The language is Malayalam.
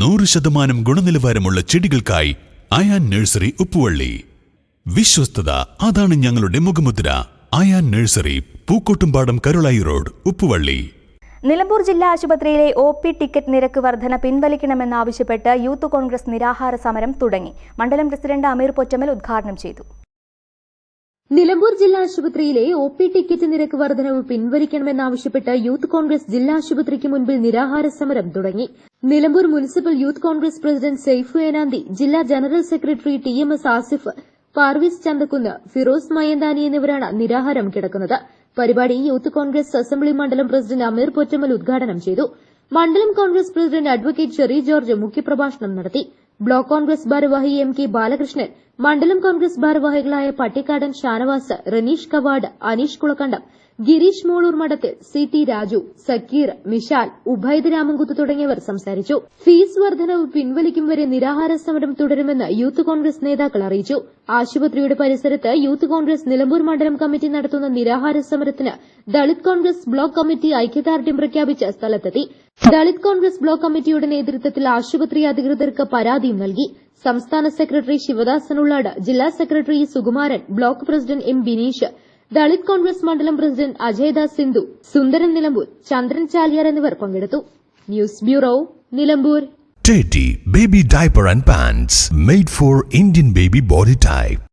നൂറ് ശതമാനം ഗുണനിലവാരമുള്ള ചെടികൾക്കായി അയാൻ നഴ്സറി ഉപ്പുവള്ളി. വിശ്വസ്തത അതാണ് ഞങ്ങളുടെ മുഖമുദ്ര. Ayan nursery Pookkottumpadam Karulai road Uppuvalli. Nilambur ജില്ലാ ആശുപത്രിയിലെ ഒ പി ടിക്കറ്റ് നിരക്ക് വർധന പിൻവലിക്കണമെന്നാവശ്യപ്പെട്ട് യൂത്ത് കോൺഗ്രസ് നിരാഹാര സമരം തുടങ്ങി. മണ്ഡലം പ്രസിഡന്റ് അമീർ പൊറ്റമൽ ഉദ്ഘാടനം ചെയ്തു. നിലമ്പൂർ ജില്ലാ ആശുപത്രിയിലെ ഒ പി ടിക്കറ്റ് നിരക്ക് വർധനവ് പിൻവലിക്കണമെന്നാവശ്യപ്പെട്ട് യൂത്ത് കോൺഗ്രസ് ജില്ലാ ആശുപത്രിക്ക് മുൻപിൽ നിരാഹാര സമരം തുടങ്ങി. Nilambur municipal youth Congress president Saifu Enanthi ജില്ലാ general secretary T M S Asif Parvez Chanthakkunnu Firoz Mayanthani എന്നിവരാണ് നിരാഹാരം കിടക്കുന്നത്. പരിപാടി യൂത്ത് കോൺഗ്രസ് അസംബ്ലി മണ്ഡലം പ്രസിഡന്റ് അമീർ പൊറ്റമ്മൽ ഉദ്ഘാടനം ചെയ്തു. മണ്ഡലം കോൺഗ്രസ് പ്രസിഡന്റ് അഡ്വക്കേറ്റ് ഷെറി ജോർജ് മുഖ്യപ്രഭാഷണം നടത്തി. ബ്ലോക്ക് കോൺഗ്രസ് ഭാരവാഹി എം കെ ബാലകൃഷ്ണൻ മണ്ഡലം കോൺഗ്രസ് ഭാരവാഹികളായ പട്ടിക്കാടൻ ഷാനവാസ് റനീഷ് കവാഡ് അനീഷ് കുളക്കണ്ടം ഗിരീഷ് മോളൂർ മഠത്തിൽ സി ടി രാജു സക്കീർ മിഷാൽ ഉഭയത് രാമൻകുത്ത് തുടങ്ങിയവർ സംസാരിച്ചു. ഫീസ് വർധനവ് പിൻവലിക്കും വരെ നിരാഹാര സമരം തുടരുമെന്ന് യൂത്ത് കോൺഗ്രസ് നേതാക്കൾ അറിയിച്ചു. ആശുപത്രിയുടെ പരിസരത്ത് യൂത്ത് കോൺഗ്രസ് നിലമ്പൂർ മണ്ഡലം കമ്മിറ്റി നടത്തുന്ന നിരാഹാര സമരത്തിന് ദളിത് കോൺഗ്രസ് ബ്ലോക്ക് കമ്മിറ്റി ഐക്യദാർഢ്യം പ്രഖ്യാപിച്ച സ്ഥലത്തെത്തി. ദളിത് കോൺഗ്രസ് ബ്ലോക്ക് കമ്മിറ്റിയുടെ നേതൃത്വത്തിൽ ആശുപത്രി അധികൃതർക്ക് പരാതിയും നൽകി. സംസ്ഥാന സെക്രട്ടറി ശിവദാസൻ ഉള്ളാട് ജില്ലാ secretary Sukumaran block president M Bineesh Dalit Congress മണ്ഡലം പ്രസിഡന്റ് അജയ്ദാസ് സിന്ധു സുന്ദരൻ നിലമ്പൂർ ചന്ദ്രൻ ചാലിയാർ എന്നിവർ പങ്കെടുത്തു. News bureau Nilambur. Teddy Baby Diaper and Pants made for Indian baby body type.